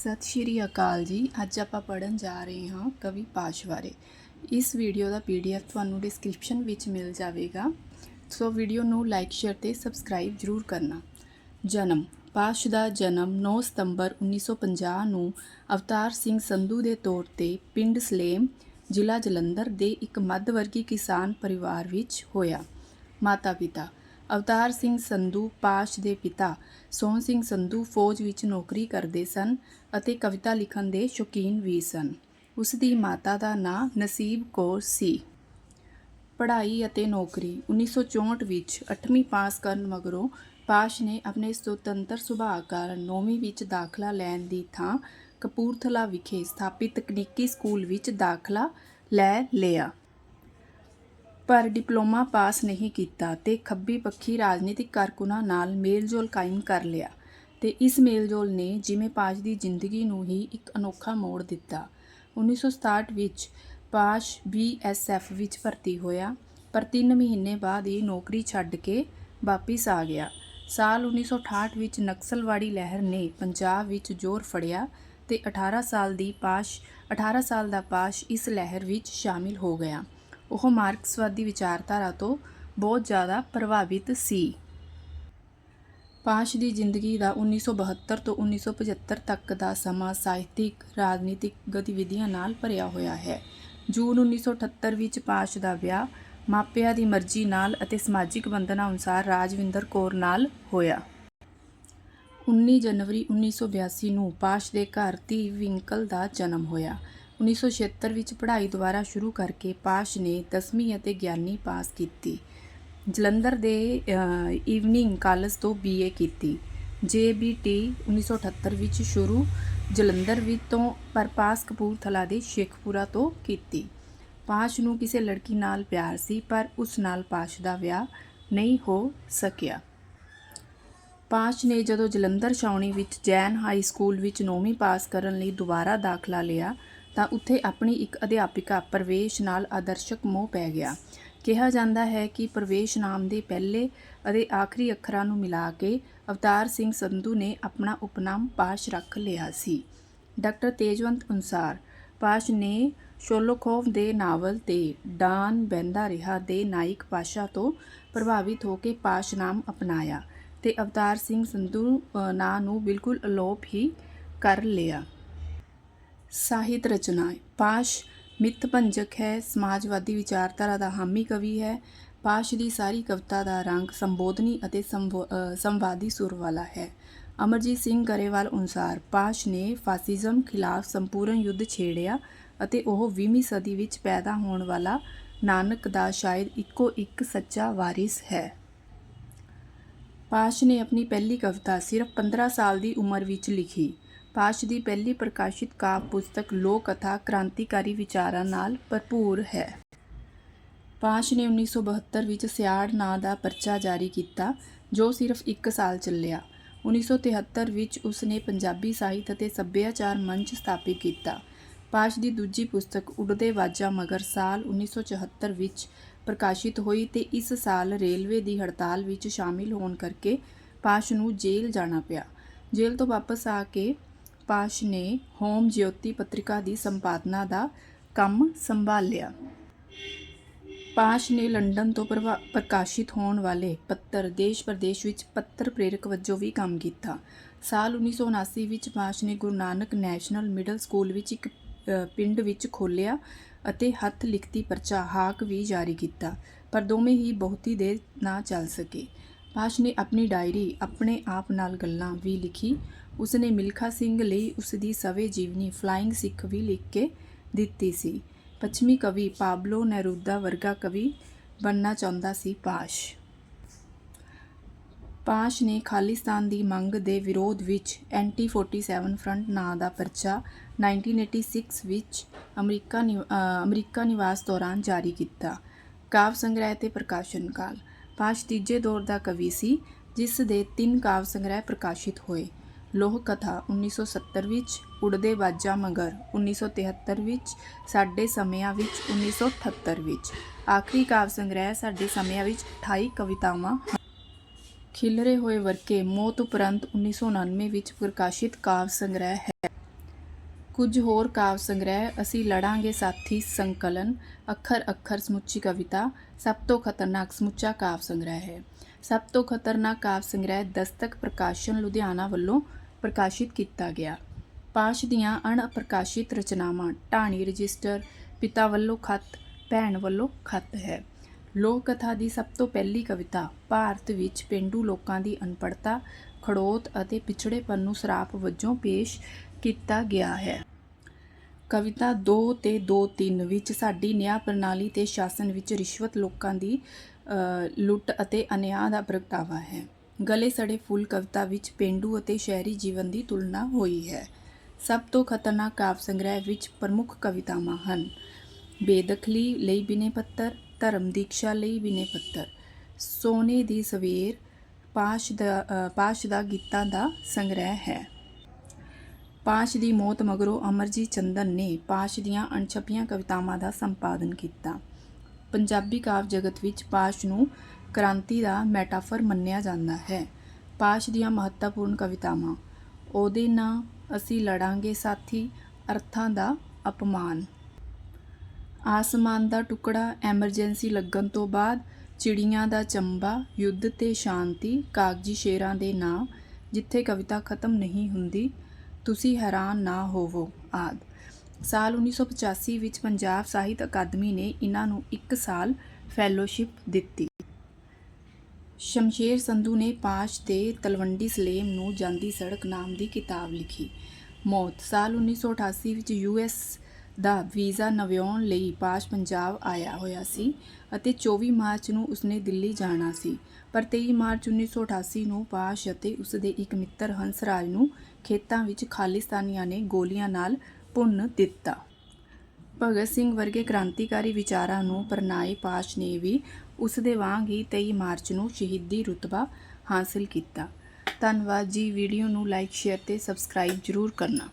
ਸਤਿ ਸ਼੍ਰੀ ਅਕਾਲ ਜੀ। ਅੱਜ ਆਪਾਂ ਪੜਨ ਜਾ ਰਹੇ ਹਾਂ ਕਵੀ ਪਾਸ਼ ਬਾਰੇ। ਇਸ ਵੀਡੀਓ ਦਾ ਪੀਡੀਐਫ ਤੁਹਾਨੂੰ ਡਿਸਕ੍ਰਿਪਸ਼ਨ ਵਿੱਚ ਮਿਲ ਜਾਵੇਗਾ। ਸੋ ਵੀਡੀਓ ਨੂੰ ਲਾਈਕ ਸ਼ੇਅਰ ਤੇ ਸਬਸਕ੍ਰਾਈਬ ਜ਼ਰੂਰ ਕਰਨਾ। ਜਨਮ ਪਾਸ਼ ਦਾ ਜਨਮ 9 ਸਤੰਬਰ 1950 ਨੂੰ ਅਵਤਾਰ ਸਿੰਘ ਸੰਧੂ ਦੇ ਤੌਰ ਤੇ ਪਿੰਡ ਸਲੇਮ, ਜ਼ਿਲ੍ਹਾ ਜਲੰਧਰ ਦੇ ਇੱਕ ਮੱਧ ਵਰਗੀ ਕਿਸਾਨ ਪਰਿਵਾਰ ਵਿੱਚ ਹੋਇਆ। ਮਾਤਾ ਪਿਤਾ ਅਵਤਾਰ ਸਿੰਘ ਸੰਧੂ ਪਾਸ਼ ਦੇ ਪਿਤਾ ਸੋਹਣ ਸਿੰਘ ਸੰਧੂ ਫੌਜ ਵਿੱਚ ਨੌਕਰੀ ਕਰਦੇ ਸਨ ਅਤੇ ਕਵਿਤਾ ਲਿਖਣ ਦੇ ਸ਼ੌਕੀਨ ਵੀ ਸਨ। ਉਸ ਦੀ ਮਾਤਾ ਦਾ ਨਾਂ ਨਸੀਬ ਕੌਰ ਸੀ। ਪੜ੍ਹਾਈ ਅਤੇ ਨੌਕਰੀ 1964 ਵਿੱਚ 8ਵੀਂ ਪਾਸ ਕਰਨ ਮਗਰੋਂ ਪਾਸ਼ ਨੇ ਆਪਣੇ ਸੁਤੰਤਰ ਸੁਭਾਅ ਕਾਰਨ 9ਵੀਂ ਵਿੱਚ ਦਾਖਲਾ ਲੈਣ ਦੀ ਥਾਂ ਕਪੂਰਥਲਾ ਵਿਖੇ ਸਥਾਪਿਤ ਤਕਨੀਕੀ ਸਕੂਲ ਵਿੱਚ ਦਾਖਲਾ ਲੈ ਲਿਆ। ਪਰ ਡਿਪਲੋਮਾ ਪਾਸ ਨਹੀਂ ਕੀਤਾ ਤੇ ਖੱਬੀ ਪੱਖੀ ਰਾਜਨੀਤਿਕ ਕਾਰਕੁਨਾਂ ਨਾਲ ਮੇਲਜੋਲ ਕਾਇਮ ਕਰ ਲਿਆ ਤੇ ਇਸ ਮੇਲਜੋਲ ਨੇ ਜਿਵੇਂ ਪਾਸ਼ ਦੀ ਜ਼ਿੰਦਗੀ ਨੂੰ ਹੀ ਇੱਕ ਅਨੋਖਾ ਮੋੜ ਦਿੱਤਾ। 1967 ਵਿੱਚ ਪਾਸ਼ ਬੀਐਸਐਫ ਵਿੱਚ ਭਰਤੀ ਹੋਇਆ, ਪਰ 3 ਮਹੀਨੇ ਬਾਅਦ ਹੀ ਨੌਕਰੀ ਛੱਡ ਕੇ ਵਾਪਿਸ ਆ ਗਿਆ। ਸਾਲ 1968 ਵਿੱਚ ਨਕਸਲਵਾੜੀ ਲਹਿਰ ਨੇ ਪੰਜਾਬ ਵਿੱਚ ਜ਼ੋਰ ਫੜਿਆ ਤੇ 18 ਸਾਲ ਦੀ ਪਾਸ਼ 18 ਸਾਲ ਦਾ ਪਾਸ਼ ਇਸ ਲਹਿਰ ਵਿੱਚ ਸ਼ਾਮਿਲ ਹੋ ਗਿਆ। ਉਹ ਮਾਰਕਸਵਾਦੀ ਵਿਚਾਰਧਾਰਾ ਤੋਂ ਬਹੁਤ ਜ਼ਿਆਦਾ ਪ੍ਰਭਾਵਿਤ ਸੀ। ਪਾਸ਼ ਦੀ ਜ਼ਿੰਦਗੀ ਦਾ 1972 ਤੋਂ 1975 ਤੱਕ ਦਾ ਸਮਾਂ ਸਾਹਿਤਿਕ, ਰਾਜਨੀਤਿਕ ਗਤੀਵਿਧੀਆਂ ਨਾਲ ਭਰਿਆ ਹੋਇਆ ਹੈ। ਜੂਨ 1978 ਵਿੱਚ ਪਾਸ਼ ਦਾ ਵਿਆਹ ਮਾਪਿਆਂ ਦੀ ਮਰਜ਼ੀ ਨਾਲ ਅਤੇ ਸਮਾਜਿਕ ਬੰਧਨਾਂ ਅਨੁਸਾਰ ਰਾਜਵਿੰਦਰ ਕੌਰ ਨਾਲ ਹੋਇਆ। 19 ਜਨਵਰੀ 1982 ਨੂੰ ਪਾਸ਼ ਦੇ ਘਰ ਧੀ ਵਿੰਕਲ ਦਾ ਜਨਮ ਹੋਇਆ। 1976 ਵਿੱਚ ਪੜ੍ਹਾਈ ਦੁਬਾਰਾ ਸ਼ੁਰੂ ਕਰਕੇ ਪਾਸ਼ ਨੇ 10ਵੀਂ ਅਤੇ 11ਵੀਂ ਪਾਸ ਕੀਤੀ। ਜਲੰਧਰ ਦੇ ਈਵਨਿੰਗ ਕਾਲਜ ਤੋਂ ਬੀਏ ਕੀਤੀ। ਜੇਬੀਟੀ 1978 ਵਿੱਚ ਸ਼ੁਰੂ, ਜਲੰਧਰ ਵਿੱਚ ਤੋਂ ਪਰ ਪਾਸ ਕਪੂਰਥਲਾ ਦੇ ਸ਼ੇਖਪੁਰਾ ਤੋਂ ਕੀਤੀ। ਪਾਸ਼ ਨੂੰ ਕਿਸੇ ਲੜਕੀ ਨਾਲ ਪਿਆਰ ਸੀ, ਪਰ ਉਸ ਨਾਲ ਪਾਸ਼ ਦਾ ਵਿਆਹ ਨਹੀਂ ਹੋ ਸਕਿਆ। ਪਾਸ਼ ਨੇ ਜਦੋਂ ਜਲੰਧਰ ਛਾਉਣੀ ਵਿੱਚ ਜੈਨ ਹਾਈ ਸਕੂਲ ਵਿੱਚ 9ਵੀਂ ਪਾਸ ਕਰਨ ਲਈ ਦੁਬਾਰਾ ਦਾਖਲਾ ਲਿਆ ਤਾਂ ਉੱਥੇ ਆਪਣੀ ਇੱਕ ਅਧਿਆਪਿਕਾ ਪ੍ਰਵੇਸ਼ ਨਾਲ ਆਦਰਸ਼ਕ ਮੋਹ ਪੈ ਗਿਆ। ਕਿਹਾ ਜਾਂਦਾ ਹੈ ਕਿ ਪ੍ਰਵੇਸ਼ ਨਾਮ ਦੇ ਪਹਿਲੇ ਅਤੇ ਆਖਰੀ ਅੱਖਰਾਂ ਨੂੰ ਮਿਲਾ ਕੇ ਅਵਤਾਰ ਸਿੰਘ ਸੰਧੂ ਨੇ ਆਪਣਾ ਉਪਨਾਮ ਪਾਸ਼ ਰੱਖ ਲਿਆ ਸੀ। ਡਾਕਟਰ ਤੇਜਵੰਤ ਅਨੁਸਾਰ, ਪਾਸ਼ ਨੇ ਸ਼ੋਲੋਖੋਵ ਦੇ ਨਾਵਲ ਤੇ ਡਾਨ ਬੈਂਦਾ ਰਿਹਾ ਦੇ ਨਾਇਕ ਪਾਸ਼ਾ ਤੋਂ ਪ੍ਰਭਾਵਿਤ ਹੋ ਕੇ ਪਾਸ਼ ਨਾਮ ਅਪਣਾਇਆ ਤੇ ਅਵਤਾਰ ਸਿੰਘ ਸੰਧੂ ਨਾਂ ਨੂੰ ਬਿਲਕੁਲ ਅਲੋਪ ਹੀ ਕਰ ਲਿਆ। ਸਾਹਿਤ ਰਚਨਾ ਪਾਸ਼ ਮਿੱਥ ਭੰਜਕ ਹੈ, ਸਮਾਜਵਾਦੀ ਵਿਚਾਰਧਾਰਾ ਦਾ ਹਾਮੀ ਕਵੀ ਹੈ। ਪਾਸ਼ ਦੀ ਸਾਰੀ ਕਵਿਤਾ ਦਾ ਰੰਗ ਸੰਬੋਧਨੀ ਅਤੇ ਸੰਵਾਦੀ ਸੁਰ ਵਾਲਾ ਹੈ। ਅਮਰਜੀਤ ਸਿੰਘ ਗਰੇਵਾਲ ਅਨੁਸਾਰ ਪਾਸ਼ ਨੇ ਫਾਸਿਜ਼ਮ ਖਿਲਾਫ ਸੰਪੂਰਨ ਯੁੱਧ ਛੇੜਿਆ ਅਤੇ ਉਹ 20ਵੀਂ ਸਦੀ ਵਿੱਚ ਪੈਦਾ ਹੋਣ ਵਾਲਾ ਨਾਨਕ ਦਾ ਸ਼ਾਇਦ ਇੱਕੋ ਇੱਕ ਸੱਚਾ ਵਾਰਿਸ ਹੈ। ਪਾਸ਼ ਨੇ ਆਪਣੀ ਪਹਿਲੀ ਕਵਿਤਾ ਸਿਰਫ 15 ਸਾਲ ਦੀ ਉਮਰ ਵਿੱਚ ਲਿਖੀ। ਪਾਸ਼ ਦੀ ਪਹਿਲੀ ਪ੍ਰਕਾਸ਼ਿਤ ਕਾਵਿ ਪੁਸਤਕ ਲੋਕ ਕਥਾ ਕ੍ਰਾਂਤੀਕਾਰੀ ਵਿਚਾਰਾਂ ਨਾਲ ਭਰਪੂਰ ਹੈ। ਪਾਸ਼ ਨੇ 1972 ਵਿੱਚ ਸਿਆੜ ਨਾਂ ਦਾ ਪਰਚਾ ਜਾਰੀ ਕੀਤਾ, ਜੋ ਸਿਰਫ 1 ਸਾਲ ਚੱਲਿਆ। 1973 ਵਿੱਚ ਉਸ ਨੇ ਪੰਜਾਬੀ ਸਾਹਿਤ ਅਤੇ ਸੱਭਿਆਚਾਰ ਮੰਚ ਸਥਾਪਿਤ ਕੀਤਾ। ਪਾਸ਼ ਦੀ ਦੂਜੀ ਪੁਸਤਕ ਉਡਦੇ ਵਾਜਾ ਮਗਰ ਸਾਲ 1974 ਵਿੱਚ ਪ੍ਰਕਾਸ਼ਿਤ ਹੋਈ ਤੇ ਇਸ ਸਾਲ ਰੇਲਵੇ ਦੀ ਹੜਤਾਲ ਵਿੱਚ ਸ਼ਾਮਿਲ ਹੋਣ ਕਰਕੇ ਪਾਸ਼ ਨੂੰ ਜੇਲ੍ਹ ਜਾਣਾ ਪਿਆ। ਜੇਲ੍ਹ ਤੋਂ ਵਾਪਸ ਆ ਕੇ ਪਾਸ਼ ਨੇ ਹੋਮ ਜਿਓਤੀ ਪੱਤਰਿਕਾ ਦੀ ਸੰਪਾਦਨਾ ਦਾ ਕੰਮ ਸੰਭਾਲਿਆ। ਪਾਸ਼ ਨੇ ਲੰਡਨ ਤੋਂ ਪ੍ਰਕਾਸ਼ਿਤ ਹੋਣ ਵਾਲੇ ਪੱਤਰ ਦੇਸ਼ ਪ੍ਰਦੇਸ਼ ਵਿੱਚ ਪੱਤਰ ਪ੍ਰੇਰਕ ਵਜੋਂ ਵੀ ਕੰਮ ਕੀਤਾ। ਸਾਲ 1979 ਵਿੱਚ ਪਾਸ਼ ਨੇ Guru Nanak national middle school ਵਿੱਚ ਇੱਕ ਪਿੰਡ ਵਿੱਚ ਖੋਲ੍ਹਿਆ ਅਤੇ ਹੱਥ ਲਿਖਤੀ ਪਰਚਾ ਹਾਕ ਵੀ ਜਾਰੀ ਕੀਤਾ, ਪਰ ਦੋਵੇਂ ਹੀ ਬਹੁਤੀ ਦੇਰ ਨਾ ਚੱਲ ਸਕੇ। ਪਾਸ਼ ਨੇ ਆਪਣੀ ਡਾਇਰੀ ਆਪਣੇ ਆਪ ਨਾਲ ਗੱਲਾਂ ਵੀ ਲਿਖੀ ਉਸ ਨੇ ਮਿਲਖਾ ਸਿੰਘ ਲਈ ਉਸ ਦੀ ਸਵੇ ਜੀਵਨੀ ਫਲਾਇੰਗ ਸਿੱਖ ਵੀ ਲਿਖ ਕੇ ਦਿੱਤੀ ਸੀ। ਪੱਛਮੀ ਕਵੀ ਪਾਬਲੋ ਨੇਰੂਦਾ ਵਰਗਾ ਕਵੀ ਬਣਨਾ ਚਾਹੁੰਦਾ ਸੀ ਪਾਸ਼। ਪਾਸ਼ ਨੇ ਖਾਲਿਸਤਾਨ ਦੀ ਮੰਗ ਦੇ ਵਿਰੋਧ ਵਿੱਚ ਐਂਟੀ 47 ਫਰੰਟ ਨਾਂ ਦਾ ਪਰਚਾ 1986 ਵਿੱਚ ਅਮਰੀਕਾ ਅਮਰੀਕਾ ਨਿਵਾਸ ਦੌਰਾਨ ਜਾਰੀ ਕੀਤਾ। ਕਾਵ ਸੰਗ੍ਰਹਿ ਤੇ ਪ੍ਰਕਾਸ਼ਨ ਕਾਲ। ਪਾਸ਼ ਤੀਜੇ ਦੌਰ ਦਾ ਕਵੀ ਸੀ, ਜਿਸ ਦੇ ਤਿੰਨ ਕਾਵ ਸੰਗ੍ਰਹਿ ਪ੍ਰਕਾਸ਼ਿਤ ਹੋਏ। ਲੋਹ ਕਥਾ 1970 ਵਿੱਚ, ਉੜਦੇ ਬਾਜਾਂ ਮਗਰ 1973 ਵਿੱਚ, ਸਾਡੇ ਸਮਿਆਂ ਵਿੱਚ 1978 ਵਿੱਚ। ਆਖਰੀ ਕਾਵ ਸੰਗ੍ਰਹਿ ਸਾਡੇ ਸਮਿਆਂ ਵਿੱਚ 28 ਕਵਿਤਾਵਾਂ ਖਿਲਰੇ ਹੋਏ ਵਰਕੇ ਮੌਤ ਉਪਰੰਤ 1999 ਵਿੱਚ ਪ੍ਰਕਾਸ਼ਿਤ ਕਾਵ ਸੰਗ੍ਰਹਿ ਹੈ। ਕੁਝ ਹੋਰ ਕਾਵ ਸੰਗ੍ਰਹਿ, ਅਸੀਂ ਲੜਾਂਗੇ ਸਾਥੀ ਸੰਕਲਨ ਅੱਖਰ ਅੱਖਰ ਸਮੁੱਚੀ ਕਵਿਤਾ, ਸਭ ਤੋਂ ਖਤਰਨਾਕ ਸਮੁੱਚਾ ਕਾਵ ਸੰਗ੍ਰਹਿ ਹੈ। ਸਭ ਤੋਂ ਖਤਰਨਾਕ ਕਾਵਿ ਸੰਗ੍ਰਹਿ ਦਸਤਕ ਪ੍ਰਕਾਸ਼ਨ ਲੁਧਿਆਣਾ ਵੱਲੋਂ ਪ੍ਰਕਾਸ਼ਿਤ ਕੀਤਾ ਗਿਆ। ਪਾਸ਼ ਦੀਆਂ ਅਣਪ੍ਰਕਾਸ਼ਿਤ ਰਚਨਾਵਾਂ ਢਾਣੀ ਰਜਿਸਟਰ ਪਿਤਾ ਵੱਲੋਂ ਖਤ, ਭੈਣ ਵੱਲੋਂ ਖਤ ਹੈ। ਲੋਕ ਕਥਾ ਦੀ ਸਭ ਤੋਂ ਪਹਿਲੀ ਕਵਿਤਾ, ਭਾਰਤ ਵਿੱਚ ਪੇਂਡੂ ਲੋਕਾਂ ਦੀ ਅਨਪੜਤਾ ਖੜੋਤ ਅਤੇ ਪਿਛੜੇਪਨ ਨੂੰ ਸਰਾਪ ਵਜੋਂ ਪੇਸ਼ ਕੀਤਾ ਗਿਆ ਹੈ। ਕਵਿਤਾ 2 ਤੇ 2-3 ਵਿੱਚ ਸਾਡੀ ਨਿਆਂ ਪ੍ਰਣਾਲੀ ਤੇ ਸ਼ਾਸਨ ਵਿੱਚ ਰਿਸ਼ਵਤ ਲੋਕਾਂ ਦੀ ਲੁੱਟ ਅਤੇ ਅਨਿਆਂ ਦਾ ਪ੍ਰਗਟਾਵਾ ਹੈ। ਗਲੇ ਸੜੇ ਫੁੱਲ ਕਵਿਤਾ ਵਿੱਚ ਪੇਂਡੂ ਅਤੇ ਸ਼ਹਿਰੀ ਜੀਵਨ ਦੀ ਤੁਲਨਾ ਹੋਈ ਹੈ। ਸਭ ਤੋਂ ਖਤਰਨਾਕ ਕਾਵ ਸੰਗ੍ਰਹਿ ਵਿੱਚ ਪ੍ਰਮੁੱਖ ਕਵਿਤਾਵਾਂ ਹਨ। ਬੇਦਖਲੀ ਲਈ ਬਿਨੇ ਪੱਤਰ, ਧਰਮ ਦੀਕਸ਼ਾ ਲਈ ਬਿਨੇ ਪੱਤਰ। ਸੋਨੇ ਦੀ ਸਵੇਰ, ਪਾਸ਼ ਦਾ ਪਾਸ਼ ਦਾ ਗੀਤਾਂ ਦਾ ਸੰਗ੍ਰਹਿ ਹੈ। ਪਾਸ਼ ਦੀ ਮੌਤ ਮਗਰੋਂ ਅਮਰਜੀਤ ਚੰਦਨ ਨੇ ਪਾਸ਼ ਦੀਆਂ ਅਣਛਪੀਆਂ ਕਵਿਤਾਵਾਂ ਦਾ ਸੰਪਾਦਨ ਕੀਤਾ। ਪੰਜਾਬੀ ਕਾਵ ਜਗਤ ਵਿੱਚ ਪਾਸ਼ ਨੂੰ ਕ੍ਰਾਂਤੀ ਦਾ ਮੈਟਾਫਰ ਮੰਨਿਆ ਜਾਂਦਾ ਹੈ। ਪਾਸ਼ ਦੀਆਂ ਮਹੱਤਵਪੂਰਨ ਕਵਿਤਾਵਾਂ, ਉਹਦੇ ਨਾਂ ਅਸੀਂ ਲੜਾਂਗੇ ਸਾਥੀ, ਅਰਥਾਂ ਦਾ ਅਪਮਾਨ। ਆਸਮਾਨ ਦਾ ਟੁਕੜਾ ਐਮਰਜੈਂਸੀ ਲੱਗਣ ਤੋਂ ਬਾਅਦ, ਚਿੜੀਆਂ ਦਾ ਚੰਬਾ, ਯੁੱਧ ਤੇ ਸ਼ਾਂਤੀ, ਕਾਗਜੀ ਸ਼ੇਰਾਂ ਦੇ ਨਾਂ, ਜਿੱਥੇ ਕਵਿਤਾ ਖਤਮ ਨਹੀਂ ਹੁੰਦੀ, ਤੁਸੀਂ ਹੈਰਾਨ ਨਾ ਹੋਵੋ। ਆਦ। ਸਾਲ 1985 ਵਿੱਚ ਪੰਜਾਬ ਸਾਹਿਤ ਅਕਾਦਮੀ ਨੇ ਇਹਨਾਂ ਨੂੰ 1 ਸਾਲ ਫੈਲੋਸ਼ਿਪ ਦਿੱਤੀ। ਸ਼ਮਸ਼ੇਰ ਸੰਧੂ ਨੇ ਪਾਸ਼ ਤੇ ਤਲਵੰਡੀ ਸਲੇਮ ਨੂੰ ਜਾਂਦੀ ਸੜਕ ਨਾਮ ਦੀ ਕਿਤਾਬ ਲਿਖੀ। ਮੌਤ, ਸਾਲ 1988 ਵਿੱਚ ਯੂਐਸ ਦਾ ਵੀਜ਼ਾ ਨਵਿਆਉਣ ਲਈ ਪਾਸ਼ ਪੰਜਾਬ ਆਇਆ ਹੋਇਆ ਸੀ ਅਤੇ 24 ਮਾਰਚ ਨੂੰ ਉਸਨੇ ਦਿੱਲੀ ਜਾਣਾ ਸੀ। ਪਰ 23 ਮਾਰਚ 1988 ਨੂੰ ਪਾਸ਼ ਅਤੇ ਉਸਦੇ ਇੱਕ ਮਿੱਤਰ ਹੰਸਰਾਜ ਨੂੰ ਖੇਤਾਂ ਵਿੱਚ ਖਾਲਿਸਤਾਨੀਆਂ ਨੇ ਗੋਲੀਆਂ ਨਾਲ ਭੁੰਨ ਦਿੱਤਾ। ਭਗਤ ਸਿੰਘ ਵਰਗੇ ਕ੍ਰਾਂਤੀਕਾਰੀ ਵਿਚਾਰਾਂ ਨੂੰ ਪਰਨਾਏ ਪਾਸ਼ ਨੇ ਵੀ ਉਸ ਦੇ ਵਾਂਗ ਹੀ 23 ਮਾਰਚ ਨੂੰ ਸ਼ਹੀਦੀ ਰੁਤਬਾ ਹਾਸਲ ਕੀਤਾ। ਧੰਨਵਾਦ ਜੀ। ਵੀਡੀਓ ਨੂੰ ਲਾਈਕ, ਸ਼ੇਅਰ ਤੇ ਸਬਸਕ੍ਰਾਈਬ ਜ਼ਰੂਰ ਕਰਨਾ।